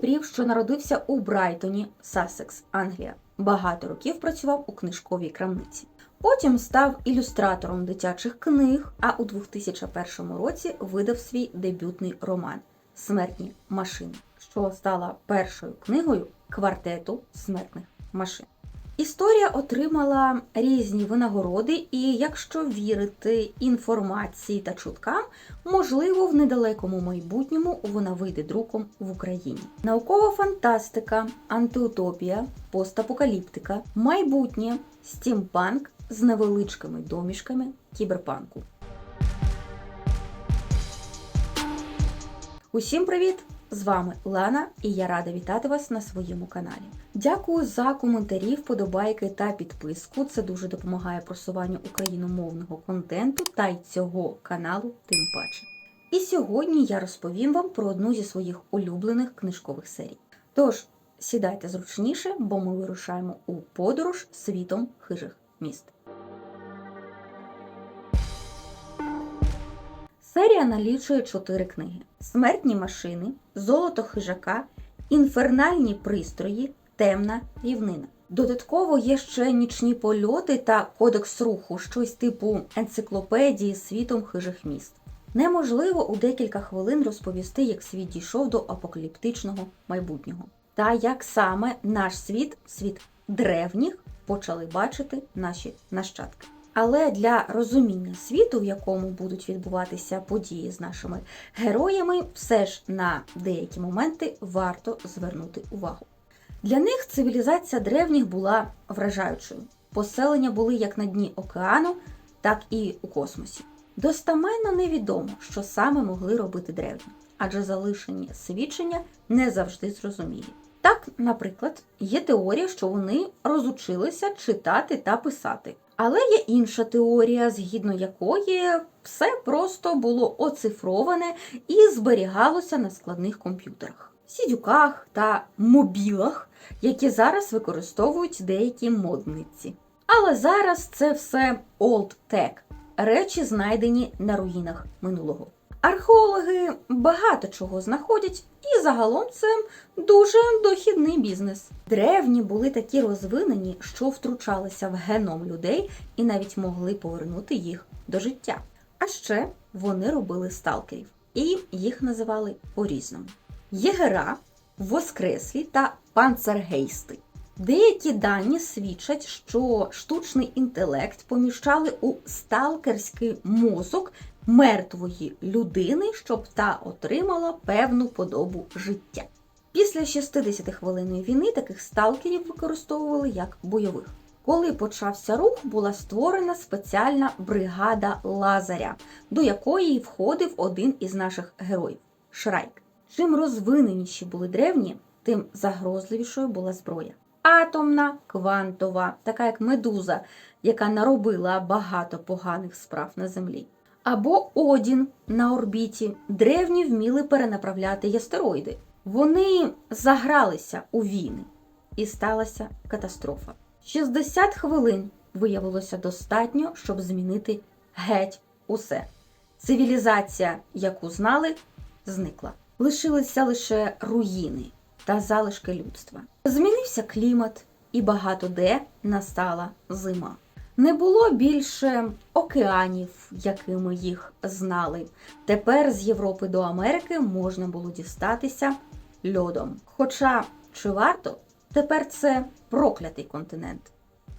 Прів, що народився у Брайтоні, Сассекс, Англія. Багато років працював у книжковій крамниці. Потім став ілюстратором дитячих книг, а у 2001 році видав свій дебютний роман Смертні машини, що стала першою книгою квартету смертних машин. Історія отримала різні винагороди, і якщо вірити інформації та чуткам, можливо, в недалекому майбутньому вона вийде друком в Україні. Наукова фантастика, антиутопія, постапокаліптика, майбутнє, стімпанк з невеличкими домішками кіберпанку. Усім привіт! З вами Лана, і я рада вітати вас на своєму каналі. Дякую за коментарі, вподобайки та підписку. Це дуже допомагає просуванню україномовного контенту та й цього каналу тим паче. І сьогодні я розповім вам про одну зі своїх улюблених книжкових серій. Тож сідайте зручніше, бо ми вирушаємо у подорож світом хижих міст. Серія налічує чотири книги: Смертні машини, Золото хижака, Інфернальні пристрої, Темна рівнина. Додатково є ще нічні польоти та кодекс руху, щось типу енциклопедії світом хижих міст. Неможливо у декілька хвилин розповісти, як світ дійшов до апокаліптичного майбутнього, та як саме наш світ, світ древніх, почали бачити наші нащадки. Але для розуміння світу, в якому будуть відбуватися події з нашими героями, все ж на деякі моменти варто звернути увагу. Для них цивілізація древніх була вражаючою. Поселення були як на дні океану, так і у космосі. Достаменно невідомо, що саме могли робити древні, адже залишені свідчення не завжди зрозумілі. Так, наприклад, є теорія, що вони розучилися читати та писати. Але є інша теорія, згідно якої все просто було оцифроване і зберігалося на складних комп'ютерах, сідюках та мобілах, які зараз використовують деякі модниці. Але зараз це все tech, речі, знайдені на руїнах минулого. Археологи багато чого знаходять, і загалом це дуже дохідний бізнес. Древні були такі розвинені, що втручалися в геном людей і навіть могли повернути їх до життя. А ще вони робили сталкерів, і їх називали по-різному: єгера, воскреслі та панцергейсти. Деякі дані свідчать, що штучний інтелект поміщали у сталкерський мозок мертвої людини, щоб та отримала певну подобу життя. Після 60-хвилинної війни таких сталкерів використовували як бойових. Коли почався рух, була створена спеціальна бригада Лазаря, до якої входив один із наших героїв Шрайк. Чим розвиненіші були древні, тим загрозливішою була зброя. Атомна, квантова, така як медуза, яка наробила багато поганих справ на землі. Або Одін на орбіті. Древні вміли перенаправляти астероїди. Вони загралися у війни, і сталася катастрофа. 60 хвилин виявилося достатньо, щоб змінити геть усе. Цивілізація, яку знали, зникла. Лишилися лише руїни та залишки людства. Змінився клімат, і багато де настала зима. Не було більше океанів, якими їх знали. Тепер з Європи до Америки можна було дістатися льодом. Хоча чи варто, тепер це проклятий континент,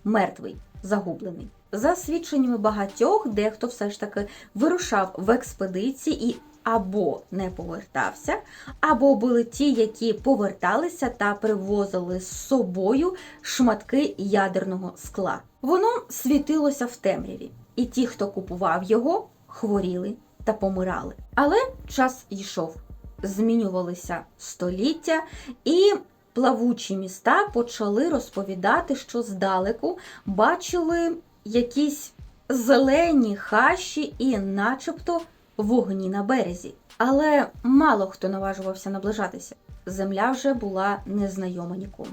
мертвий, загублений. За свідченнями багатьох, дехто все ж таки вирушав в експедиції і або не повертався, або були ті, які поверталися та привозили з собою шматки ядерного скла. Воно світилося в темряві, і ті, хто купував його, хворіли та помирали. Але час йшов, змінювалися століття, і плавучі міста почали розповідати, що здалеку бачили якісь зелені хащі і, начебто, вогні на березі. Але мало хто наважувався наближатися. Земля вже була незнайома нікому.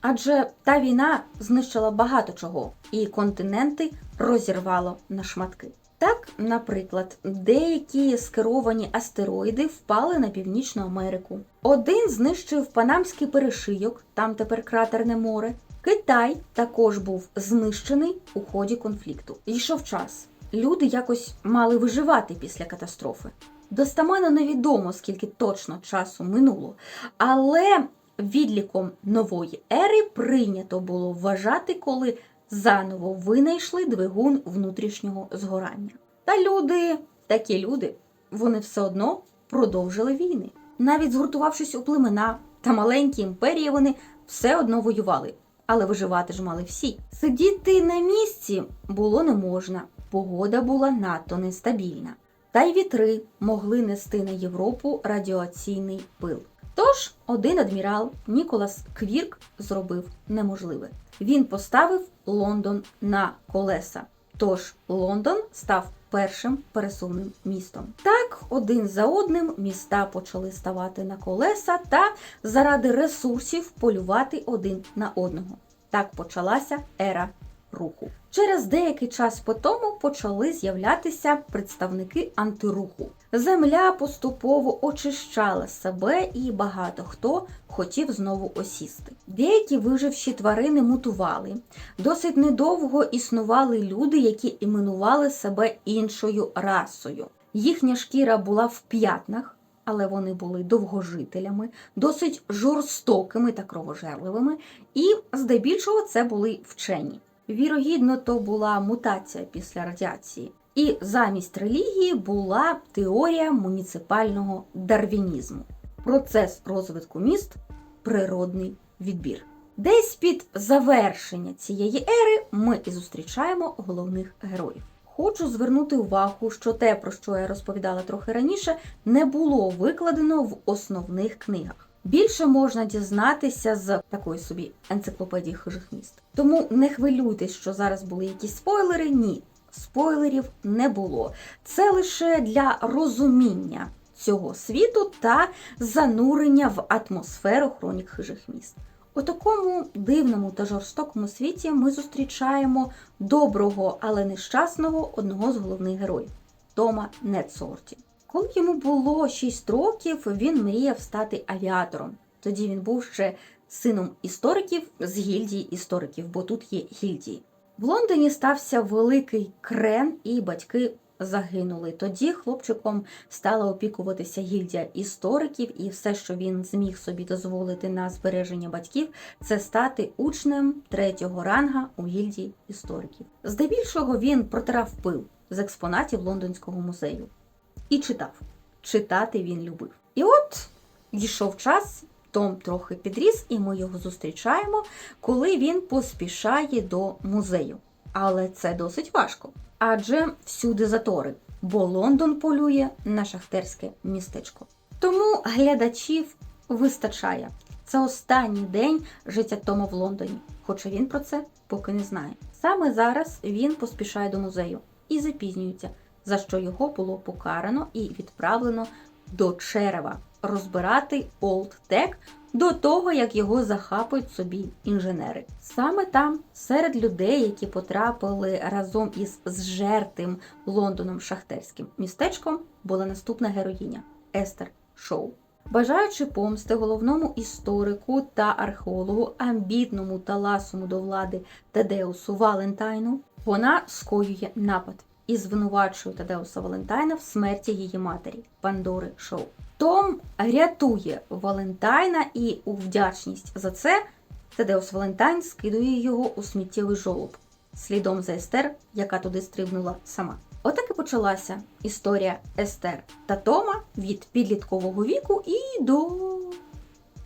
Адже та війна знищила багато чого, і континенти розірвало на шматки. Так, наприклад, деякі скеровані астероїди впали на Північну Америку. Один знищив Панамський перешийок, там тепер кратерне море. Китай також був знищений у ході конфлікту. Йшов час. Люди якось мали виживати після катастрофи. Достаменно невідомо, скільки точно часу минуло, але відліком нової ери прийнято було вважати, коли заново винайшли двигун внутрішнього згорання. Та люди, такі люди, вони все одно продовжили війни. Навіть згуртувавшись у племена та маленькі імперії, вони все одно воювали. Але виживати ж мали всі. Сидіти на місці було не можна, погода була надто нестабільна. Та й вітри могли нести на Європу радіаційний пил. Тож один адмірал Ніколас Квірк зробив неможливе. Він поставив Лондон на колеса. Тож Лондон став першим пересувним містом. Так, один за одним міста почали ставати на колеса та заради ресурсів полювати один на одного. Так почалася ера руху. Через деякий час по тому почали з'являтися представники антируху. Земля поступово очищала себе, і багато хто хотів знову осісти. Деякі виживші тварини мутували. Досить недовго існували люди, які іменували себе іншою расою. Їхня шкіра була в п'ятнах. Але вони були довгожителями, досить жорстокими та кровожерливими, і здебільшого це були вчені. Вірогідно, то була мутація після радіації. І замість релігії була теорія муніципального дарвінізму. Процес розвитку міст природний відбір. Десь під завершення цієї ери ми і зустрічаємо головних героїв. Хочу звернути увагу, що те, про що я розповідала трохи раніше, не було викладено в основних книгах. Більше можна дізнатися з такої собі енциклопедії хижих міст. Тому не хвилюйтесь, що зараз були якісь спойлери. Ні, спойлерів не було. Це лише для розуміння цього світу та занурення в атмосферу хронік хижих міст. У такому дивному та жорстокому світі ми зустрічаємо доброго, але нещасного одного з головних героїв Тома Нетсорті. Коли йому було 6 років, він мріяв стати авіатором. Тоді він був ще сином істориків з гільдії істориків, бо тут є гільдії. В Лондоні стався великий крен, і батьки загинули. Тоді хлопчиком стала опікуватися гільдія істориків, і все, що він зміг собі дозволити на збереження батьків, це стати учнем третього ранга у гільдії істориків. Здебільшого він протирав пил з експонатів лондонського музею і читав. Читати він любив. І от йшов час. Том трохи підріс, і ми його зустрічаємо, коли він поспішає до музею. Але це досить важко. Адже всюди затори, бо Лондон полює на шахтерське містечко. Тому глядачів вистачає. Це останній день життя Тома в Лондоні, хоча він про це поки не знає. Саме зараз він поспішає до музею і запізнюється, за що його було покарано і відправлено до Черева розбирати Олд Тек до того, як його захапують собі інженери. Саме там, серед людей, які потрапили разом із зжертим Лондоном шахтерським містечком, була наступна героїня Естер Шоу. Бажаючи помсти головному історику та археологу, амбітному та ласому до влади Тадеусу Валентайну, вона скоює напад і звинувачує Тадеуса Валентайна в смерті її матері Пандори Шоу. Том рятує Валентайна і у вдячність за це Тадеус Валентайн скидує його у сміттєвий жолоб, слідом за Естер, яка туди стрибнула сама. Отак і почалася історія Естер та Тома від підліткового віку і до.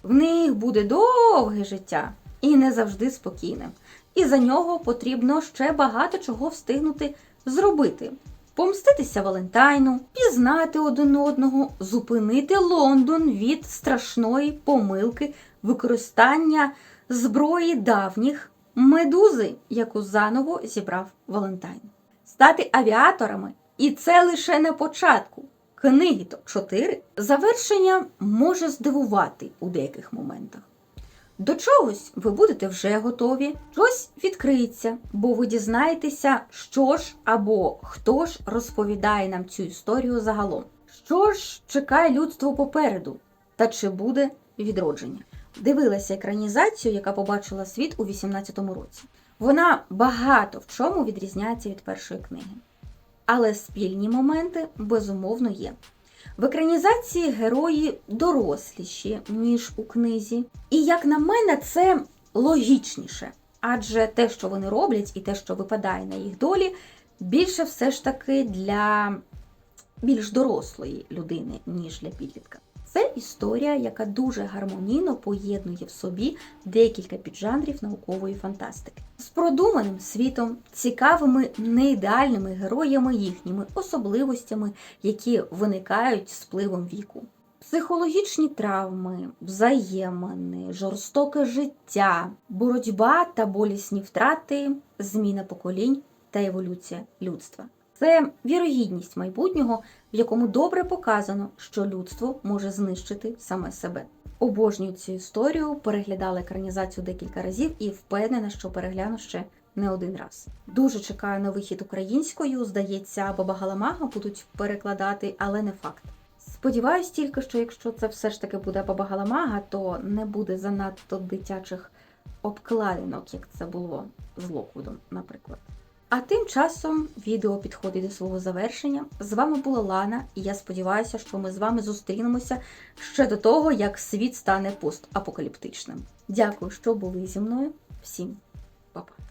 В них буде довге життя і не завжди спокійним. І за нього потрібно ще багато чого встигнути зробити. Помститися Валентайну, пізнати один одного, зупинити Лондон від страшної помилки використання зброї давніх медузи, яку заново зібрав Валентайн. Стати авіаторами, і це лише на початку. Книги то 4. Завершення може здивувати у деяких моментах. До чогось ви будете вже готові, щось відкриється, бо ви дізнаєтеся, що ж або хто ж розповідає нам цю історію загалом. Що ж чекає людство попереду, та чи буде відродження? Дивилася екранізацію, яка побачила світ у 18-му році. Вона багато в чому відрізняється від першої книги. Але спільні моменти безумовно є. В екранізації герої доросліші, ніж у книзі. І як на мене, це логічніше. Адже те, що вони роблять, і те, що випадає на їх долі, більше все ж таки для більш дорослої людини, ніж для підлітка. Це історія, яка дуже гармонійно поєднує в собі декілька піджанрів наукової фантастики з продуманим світом, цікавими неідеальними героями, їхніми особливостями, які виникають з пливом віку. Психологічні травми, взаємини, жорстоке життя, боротьба та болісні втрати, зміна поколінь та еволюція людства. Це вірогідність майбутнього, в якому добре показано, що людство може знищити саме себе. Обожнюю цю історію, переглядала екранізацію декілька разів і впевнена, що перегляну ще не один раз. Дуже чекаю на вихід українською. Здається, Баба Галамага будуть перекладати, але не факт. Сподіваюсь тільки, що якщо це все ж таки буде Баба Галамага, то не буде занадто дитячих обкладинок, як це було з Локвудом, наприклад. А тим часом відео підходить до свого завершення. З вами була Лана, і я сподіваюся, що ми з вами зустрінемося ще до того, як світ стане постапокаліптичним. Дякую, що були зі мною. Всім па-па!